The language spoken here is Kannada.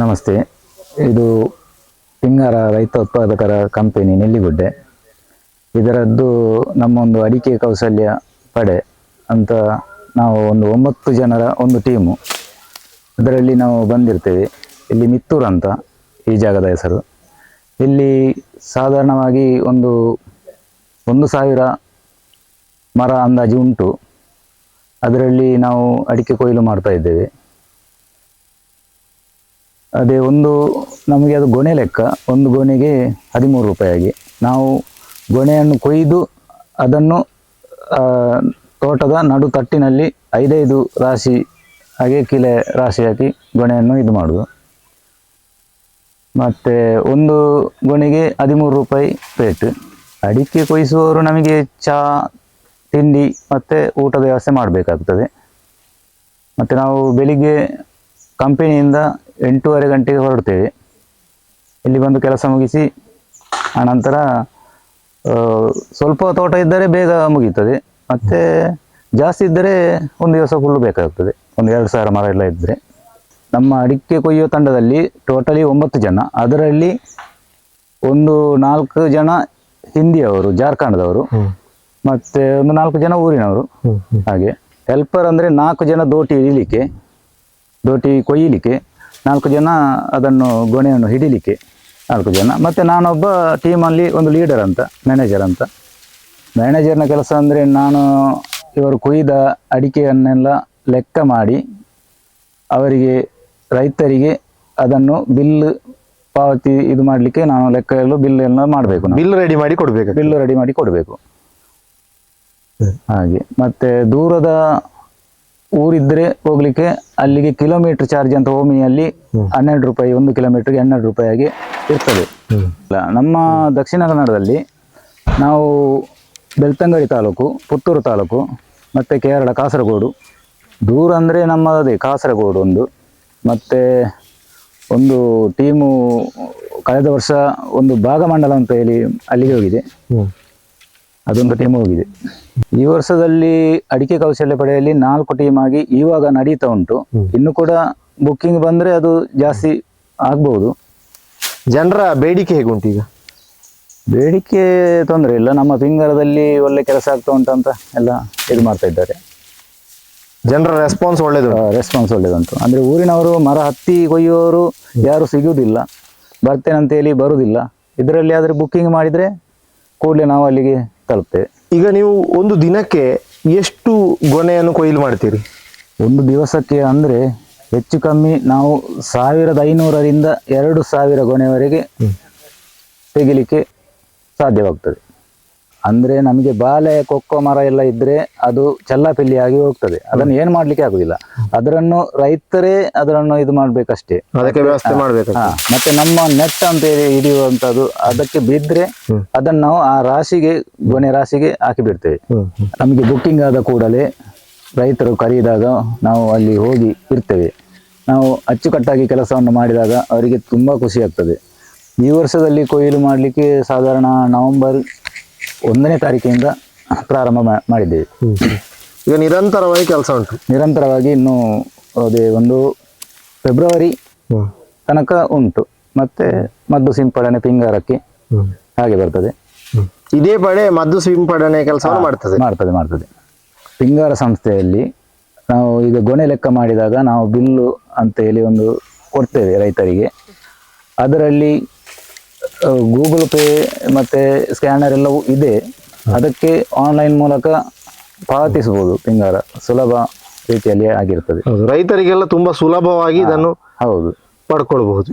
ನಮಸ್ತೆ. ಇದು ಪಿಂಗಾರ ರೈತ ಉತ್ಪಾದಕರ ಕಂಪನಿ ನೆಲ್ಲಿಗುಡ್ಡೆ. ಇದರದ್ದು ನಮ್ಮ ಒಂದು ಅಡಿಕೆ ಕೌಶಲ್ಯ ಪಡೆ ಅಂತ ನಾವು ಒಂದು ಒಂಬತ್ತು ಜನರ ಒಂದು ಟೀಮು ಅದರಲ್ಲಿ ನಾವು ಬಂದಿರ್ತೇವೆ. ಇಲ್ಲಿ ಮಿತ್ತೂರು ಅಂತ ಈ ಜಾಗದ ಹೆಸರು. ಇಲ್ಲಿ ಸಾಧಾರಣವಾಗಿ ಒಂದು ಒಂದು ಸಾವಿರ ಮರ ಅಂದಾಜು ಉಂಟು. ಅದರಲ್ಲಿ ನಾವು ಅಡಿಕೆ ಕೊಯ್ಲು ಮಾಡ್ತಾ ಇದ್ದೇವೆ. ಅದೇ ಒಂದು ನಮಗೆ ಅದು ಗೊನೆ ಲೆಕ್ಕ. ಒಂದು ಗೊನೆಗೆ ಹದಿಮೂರು ರೂಪಾಯಿಯಾಗಿ ನಾವು ಗೊನೆಯನ್ನು ಕೊಯ್ದು ಅದನ್ನು ತೋಟದ ನಡು ತಟ್ಟಿನಲ್ಲಿ ಐದೈದು ರಾಶಿ, ಹಾಗೆ ಕಿಲೆ ರಾಶಿ ಹಾಕಿ ಗೊನೆಯನ್ನು ಇದು ಮಾಡೋದು. ಮತ್ತು ಒಂದು ಗೊನೆಗೆ ಹದಿಮೂರು ರೂಪಾಯಿ ಪ್ಲೇಟ್ ಅಡಿಕೆ ಕೊಯ್ಸುವವರು ನಮಗೆ ಚಹಾ ತಿಂಡಿ ಮತ್ತು ಊಟದ ವ್ಯವಸ್ಥೆ ಮಾಡಬೇಕಾಗ್ತದೆ. ಮತ್ತು ನಾವು ಬೆಳಿಗ್ಗೆ ಕಂಪನಿಯಿಂದ ಎಂಟೂವರೆ ಗಂಟೆಗೆ ಹೊರಡ್ತೇವೆ. ಇಲ್ಲಿ ಬಂದು ಕೆಲಸ ಮುಗಿಸಿ ಆನಂತರ ಸ್ವಲ್ಪ ತೋಟ ಇದ್ದರೆ ಬೇಗ ಮುಗೀತದೆ. ಮತ್ತು ಜಾಸ್ತಿ ಇದ್ದರೆ ಒಂದು ದಿವಸ ಫುಲ್ಲು ಬೇಕಾಗ್ತದೆ. ಒಂದು ಎರಡು ಸಾವಿರ ಮರ ಎಲ್ಲ ಇದ್ದರೆ. ನಮ್ಮ ಅಡಿಕೆ ಕೊಯ್ಯೋ ತಂಡದಲ್ಲಿ ಟೋಟಲಿ ಒಂಬತ್ತು ಜನ. ಅದರಲ್ಲಿ ಒಂದು ನಾಲ್ಕು ಜನ ಹಿಂದಿಯವರು ಜಾರ್ಖಂಡದವರು. ಮತ್ತು ಒಂದು ನಾಲ್ಕು ಜನ ಊರಿನವರು. ಹಾಗೆ. ಹೆಲ್ಪರ್ ಅಂದರೆ ನಾಲ್ಕು ಜನ ದೋಟಿ ಹಿಡಿಲಿಕ್ಕೆ ದೋಟಿ ಕೊಯ್ಯಲಿಕ್ಕೆ ನಾಲ್ಕು ಜನ ಅದನ್ನು ಗೊನೆಯನ್ನು ಹಿಡಿಲಿಕ್ಕೆ ನಾಲ್ಕು ಜನ. ಮತ್ತು ನಾನೊಬ್ಬ ಟೀಮಲ್ಲಿ ಒಂದು ಲೀಡರ್ ಅಂತ ಮ್ಯಾನೇಜರ್ ಅಂತ. ಮ್ಯಾನೇಜರ್ನ ಕೆಲಸ ಅಂದರೆ ನಾನು ಇವರು ಕೊಯ್ದ ಅಡಿಕೆಯನ್ನೆಲ್ಲ ಲೆಕ್ಕ ಮಾಡಿ ಅವರಿಗೆ ರೈತರಿಗೆ ಅದನ್ನು ಬಿಲ್ ಪಾವತಿ ಇದು ಮಾಡಲಿಕ್ಕೆ ನಾನು ಲೆಕ್ಕ ಎಲ್ಲ ಬಿಲ್ ಎಲ್ಲ ಮಾಡಬೇಕು ಬಿಲ್ ರೆಡಿ ಮಾಡಿ ಕೊಡಬೇಕು ಬಿಲ್ ರೆಡಿ ಮಾಡಿ ಕೊಡಬೇಕು. ಹಾಗೆ. ಮತ್ತೆ ದೂರದ ಊರಿದ್ರೆ ಹೋಗ್ಲಿಕ್ಕೆ ಅಲ್ಲಿಗೆ ಕಿಲೋಮೀಟರ್ ಚಾರ್ಜ್ ಅಂತ ಓಮಿನಿಯಲ್ಲಿ ಹನ್ನೆರಡು ರೂಪಾಯಿ ಒಂದು ಕಿಲೋಮೀಟರ್ಗೆ ಹನ್ನೆರಡು ರೂಪಾಯಿ ಆಗಿ ಇರ್ತದೆ ನಮ್ಮ ದಕ್ಷಿಣ ಕನ್ನಡದಲ್ಲಿ ನಾವು ಬೆಳ್ತಂಗಡಿ ತಾಲೂಕು ಪುತ್ತೂರು ತಾಲೂಕು ಮತ್ತು ಕೇರಳ ಕಾಸರಗೋಡು. ದೂರ ಅಂದರೆ ನಮ್ಮದೇ ಕಾಸರಗೋಡು ಒಂದು. ಮತ್ತು ಒಂದು ಟೀಮು ಕಳೆದ ವರ್ಷ ಒಂದು ಭಾಗಮಂಡಲ ಅಂತ ಹೇಳಿ ಅಲ್ಲಿಗೆ ಹೋಗಿದೆ. ಅದೊಂದು ಟೀಮ್ ಹೋಗಿದೆ. ಈ ವರ್ಷದಲ್ಲಿ ಅಡಿಕೆ ಕೌಶಲ್ಯ ಪಡೆಯಲ್ಲಿ ನಾಲ್ಕು ಟೀಮ್ ಆಗಿ ಇವಾಗ ನಡೀತಾ ಉಂಟು. ಇನ್ನು ಕೂಡ ಬುಕ್ಕಿಂಗ್ ಬಂದ್ರೆ ಅದು ಜಾಸ್ತಿ ಆಗ್ಬಹುದು ಜನರ ಬೇಡಿಕೆ ಹೇಗುಂಟು ಈಗ? ಬೇಡಿಕೆ ತೊಂದರೆ ಇಲ್ಲ. ನಮ್ಮ ಪಿಂಗರದಲ್ಲಿ ಒಳ್ಳೆ ಕೆಲಸ ಆಗ್ತಾ ಉಂಟಂತ ಎಲ್ಲ ಇದು ಮಾಡ್ತಾ ಇದ್ದಾರೆ. ಜನರ ರೆಸ್ಪಾನ್ಸ್ ಒಳ್ಳೇದು ರೆಸ್ಪಾನ್ಸ್ ಒಳ್ಳೇದುಂಟು. ಅಂದ್ರೆ ಊರಿನವರು ಮರ ಹತ್ತಿ ಕೊಯ್ಯುವವರು ಯಾರು ಸಿಗುವುದಿಲ್ಲ ಅಂತ ಹೇಳಿ ಬರುವುದಿಲ್ಲ ಇದರಲ್ಲಿ ಆದರೆ ಬುಕ್ಕಿಂಗ್ ಮಾಡಿದ್ರೆ ಕೂಡಲೇ ನಾವು ಅಲ್ಲಿಗೆ ತಲುಪ್ತೇವೆ ಈಗ ನೀವು ಒಂದು ದಿನಕ್ಕೆ ಎಷ್ಟು ಗೊನೆಯನ್ನು ಕೊಯ್ಲು ಮಾಡ್ತೀರಿ? ಒಂದು ದಿವಸಕ್ಕೆ ಅಂದರೆ ಹೆಚ್ಚು ಕಮ್ಮಿ ನಾವು ಸಾವಿರದ ಐನೂರರಿಂದ ಎರಡು ಸಾವಿರ ಗೊನೆವರೆಗೆ ತೆಗಿಲಿಕ್ಕೆ ಸಾಧ್ಯವಾಗ್ತದೆ. ಅಂದರೆ ನಮಗೆ ಬಾಲೆ ಕೊಕ್ಕೋ ಮರ ಎಲ್ಲ ಇದ್ರೆ ಅದು ಚೆಲ್ಲಾಪಿಲ್ಲಿ ಆಗಿ ಹೋಗ್ತದೆ. ಅದನ್ನು ಏನು ಮಾಡ್ಲಿಕ್ಕೆ ಆಗುದಿಲ್ಲ. ಅದನ್ನು ರೈತರೇ ಅದರನ್ನು ಇದು ಮಾಡ್ಬೇಕಷ್ಟೇ. ಅದಕ್ಕೆ ವ್ಯವಸ್ಥೆ ಮಾಡ್ಬೇಕು ಮತ್ತೆ ನಮ್ಮ ನೆಟ್ ಅಂತ ಹೇಳಿ ಹಿಡಿಯುವಂತದ್ದು ಅದಕ್ಕೆ ಬಿದ್ರೆ ಅದನ್ನು ನಾವು ಆ ರಾಶಿಗೆ ಗೊನೆ ರಾಶಿಗೆ ಹಾಕಿ ಬಿಡ್ತೇವೆ ನಮಗೆ ಬುಕ್ಕಿಂಗ್ ಆದ ಕೂಡಲೇ ರೈತರು ಕರೆಯಿದಾಗ ನಾವು ಅಲ್ಲಿ ಹೋಗಿ ಇರ್ತೇವೆ. ನಾವು ಅಚ್ಚುಕಟ್ಟಾಗಿ ಕೆಲಸವನ್ನು ಮಾಡಿದಾಗ ಅವರಿಗೆ ತುಂಬಾ ಖುಷಿ ಆಗ್ತದೆ. ಈ ವರ್ಷದಲ್ಲಿ ಕೊಯ್ಲು ಮಾಡಲಿಕ್ಕೆ ಸಾಧಾರಣ ನವೆಂಬರ್ ಒಂದನೇ ತಾರೀಕಿನಿಂದ ಪ್ರಾರಂಭ ಮಾ- ಮಾಡಿದ್ದೇವೆ. ಈಗ ನಿರಂತರವಾಗಿ ಕೆಲಸ ಉಂಟು. ನಿರಂತರವಾಗಿ ಇನ್ನು ಅದೇ ಒಂದು ಫೆಬ್ರವರಿ ತನಕ ಉಂಟು. ಮತ್ತೆ ಮದ್ದು ಸಿಂಪಡಣೆ ಪಿಂಗಾರಕ್ಕೆ ಹಾಗೆ ಬರ್ತದೆ. ಇದೇ ಪಡೆ ಮದ್ದು ಸಿಂಪಡಣೆ ಕೆಲಸವನ್ನು ಮಾಡ್ತದೆ. ಮಾಡ್ತದೆ ಮಾಡ್ತದೆ. ಪಿಂಗಾರ ಸಂಸ್ಥೆಯಲ್ಲಿ ನಾವು ಈಗ ಗೊನೆ ಲೆಕ್ಕ ಮಾಡಿದಾಗ ನಾವು ಬಿಲ್ಲು ಅಂತ ಹೇಳಿ ಒಂದು ಕೊಡ್ತೇವೆ ರೈತರಿಗೆ. ಅದರಲ್ಲಿ ಗೂಗಲ್ ಪೇ ಮತ್ತೆ ಸ್ಕ್ಯಾನರ್ ಎಲ್ಲವೂ ಇದೆ. ಅದಕ್ಕೆ ಆನ್ಲೈನ್ ಮೂಲಕ ಪಾವತಿಸಬಹುದು ಪಿಂಗಾರ ಸುಲಭ ರೀತಿಯಲ್ಲಿ ಆಗಿರ್ತದೆ. ರೈತರಿಗೆಲ್ಲ ತುಂಬಾ ಸುಲಭವಾಗಿ ಇದನ್ನು ಹೌದು. ಪಡ್ಕೊಳ್ಬಹುದು.